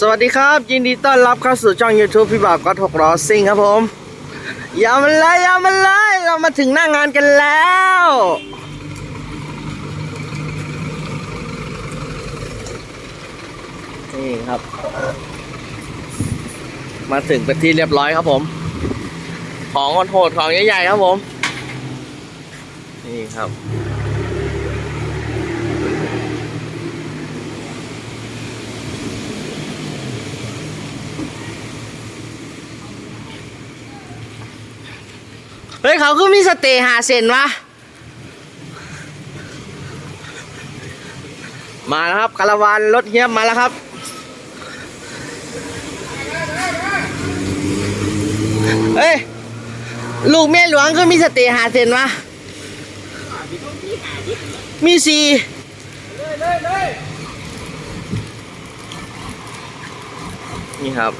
สวัสดีครับ ยินดีต้อนรับเข้าสู่ช่อง YouTube พี่บ่าวก็ถกล้อซิ่งครับผม อย่ามันเลยอย่ามันเลยเรามาถึงหน้างานกันแล้ว นี่ครับ มาถึงเป็นที่เรียบร้อยครับผม ของโหดของใหญ่ๆครับผม นี่ครับ ฮ้ยเขาก็มีสเตย์หาเซนวะมาแล้วครับคาราวานรถเฮียบมาแล้วครับเฮ้ยลูกแม่หลวงก็มีสเตย์หาเซนวะมีสี่นี่ครับ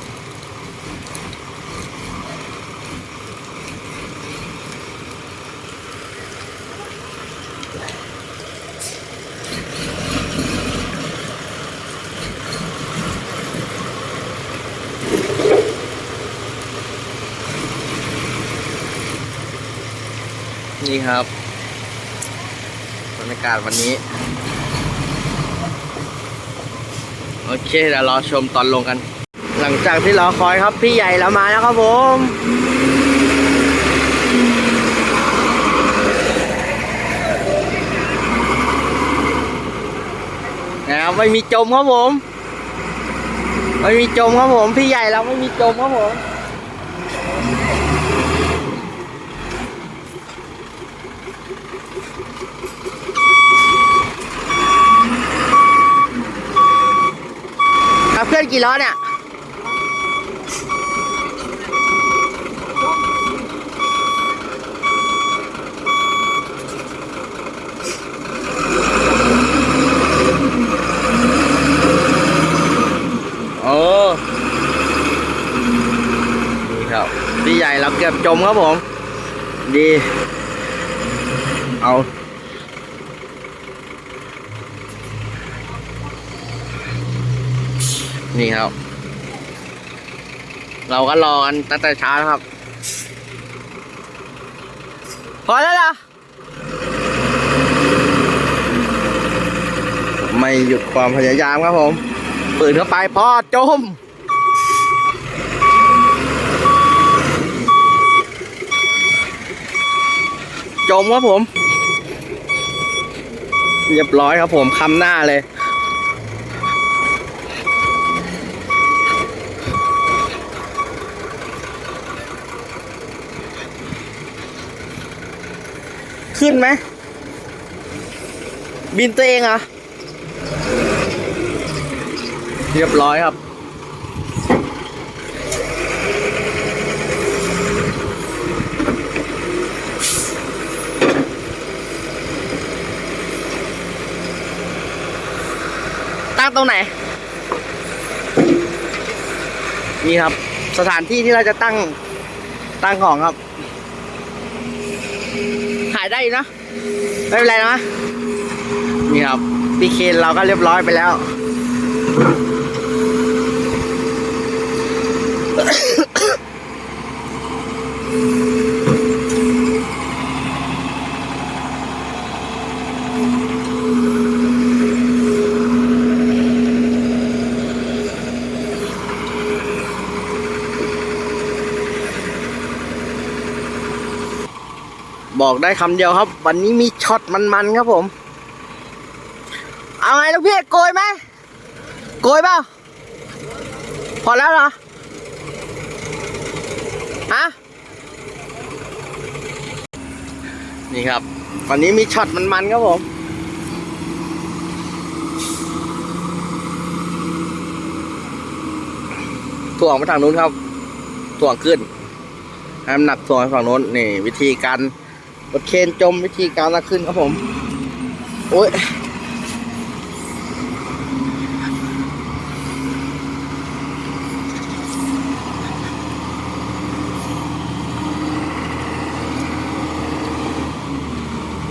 นี่ครับบรรยากาศวันนี้ โอเคเดี๋ยวรอชมตอนลงกัน หลังจากที่รอคอยครับพี่ใหญ่เรามาแล้วครับผมนะครับไม่มีจมครับผม ไม่มีจมครับผม พี่ใหญ่เราไม่มีจมครับผม ขับเคลื่อน กี่ล้อเนี่ยโอ้นี่ครับพี่ใหญ่เราเกือบจมครับผม ดี เอา นี่ครับ เราก็รอกันตั้งแต่เช้านะครับ พอแล้วเหรอไม่หยุดความพยายามครับผมปืนเข้าไปพอจมจมครับผม เรียบร้อยครับผมคำหน้าเลย ขึ้นไหม บินตัวเองเหรอเรียบร้อยครับ ตั้งตรงไหน นี่ครับ สถานที่ที่เราจะตั้งตั้งของครับถ่ายได้เนาะไม่เป็นไรนะนี่ครับพีเคนเราก็เรียบร้อยไปแล้ว บอกได้คำเดียวครับ วันนี้มีช็อตมันๆครับผม เอาไงลูกพี่โกยไหมโกยเปล่าพอแล้วเหรอฮะนี่ครับ วันนี้มีช็อตมันๆครับผมถ่วงไปทางนู้นครับถ่วงขึ้นให้น้ำหนักถ่วงไปฝั่งนู้นนี่ วิธีการ รถเคนจมวิธีการลากขึ้นครับผม โอ้ย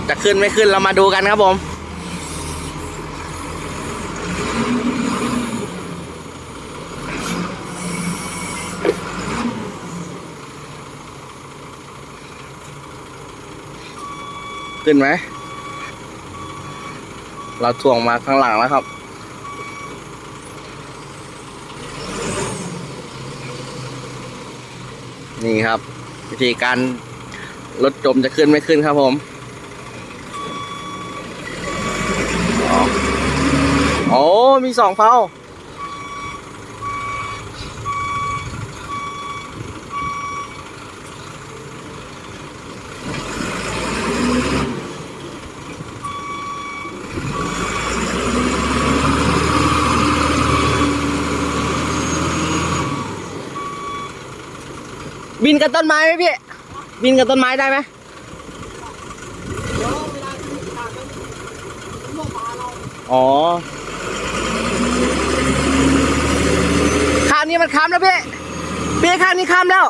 จะขึ้นไม่ขึ้นเรามาดูกันครับผม ขึ้นไหม เราถ่วงมาข้างหลังแล้วครับ นี่ครับ วิธีการรถจมจะขึ้นไม่ขึ้นครับผมโอ้มีสองเผา ต้นไม้ไหมพี่ บินกับต้นไม้ได้ไหมอ๋อข้ามนี้มันข้ามแล้วพี่พี่ข้ามนี้ข้ามแล้ว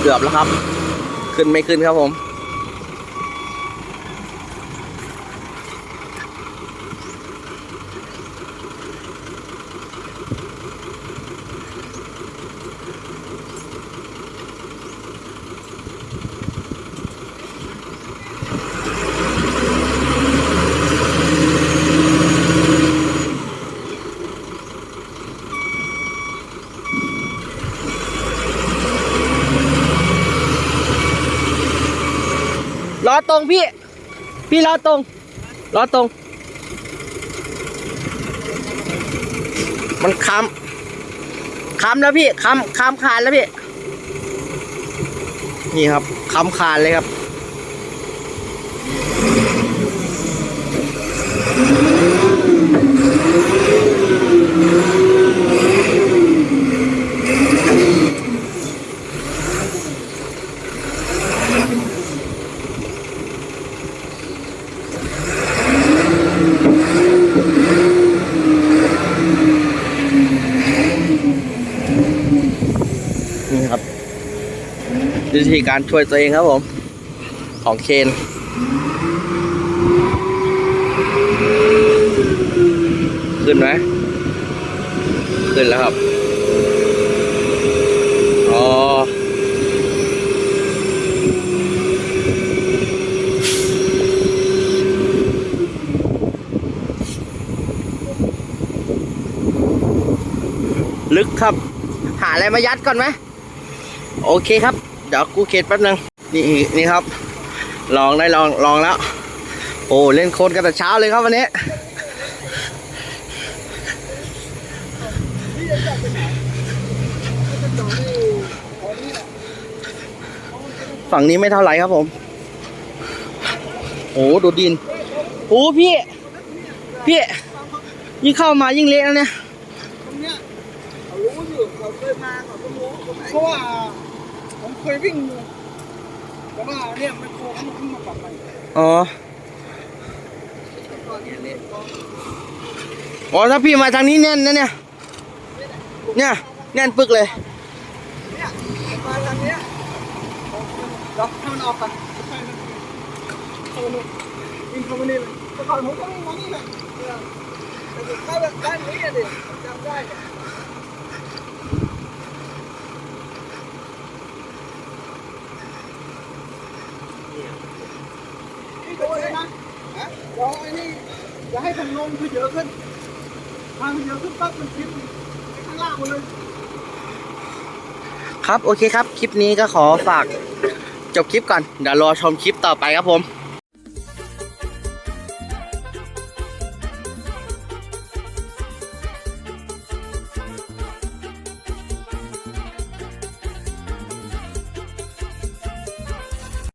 เกือบแล้วครับ ขึ้นไม่ขึ้นครับผม รงพี่ พี่ล้อตรงล้อตรง มันค้ำค้ำแล้วพี่ค้ำค้ำคานแล้วพี่ นี่ครับค้ำคานเลยครับ วิธีการช่วยตัวเองครับผม ของเคนขึ้นไหมขึ้นแล้วครับอ๋อลึกครับ หาอะไรมายัดก่อนไหม โอเคครับ เดี๋ยวกูเข็ดแป๊บนึงนี่นี่ครับ ลองได้ลองลองแล้ว โอ้เล่นโคลนกันแต่เช้าเลยครับวันนี้ฝั่งนี้ไม่เท่าไหร่ครับผม โอ้ดูดิน โอ้พี่ พี่ ยิ่งเข้ามายิ่งเละแล้วเนี่ยตรงเนี้ยเขารู้อยู่เขาเคยมาเขาก็รู้เพราว่า เคยวิ่งอยู่แต่ว่าเนี่ยไมโครเขามาขึ้นมาปรับใหม่อ๋ออ๋อถ้าพี่มาทางนี้แน่นนะเนี่ย เนี่ยแน่นปึกเลย เนี่ยมาทางเนี้ยล็อกให้มันออกกันไปมันเข้ามานี่วิ่งเข้ามานี่เลยแต่ก่อนผมก็วิ่งมานี่แหละเนี่ยแต่ผมเข้าแบบด้านนี้อะดิผมจำได้เนี่ยนี่ดูเลยนะฮะเดี๋ยวไอ้นี่อย่าให้ผม ลงคือเยอะขึ้น ทางเยอะขึ้นปั๊บมันคิดไปข้างล่างหมดเลย ครับ โอเคครับ คลิปนี้ก็ขอฝากจบคลิปก่อน เดี๋ยวรอชมคลิปต่อไปครับผม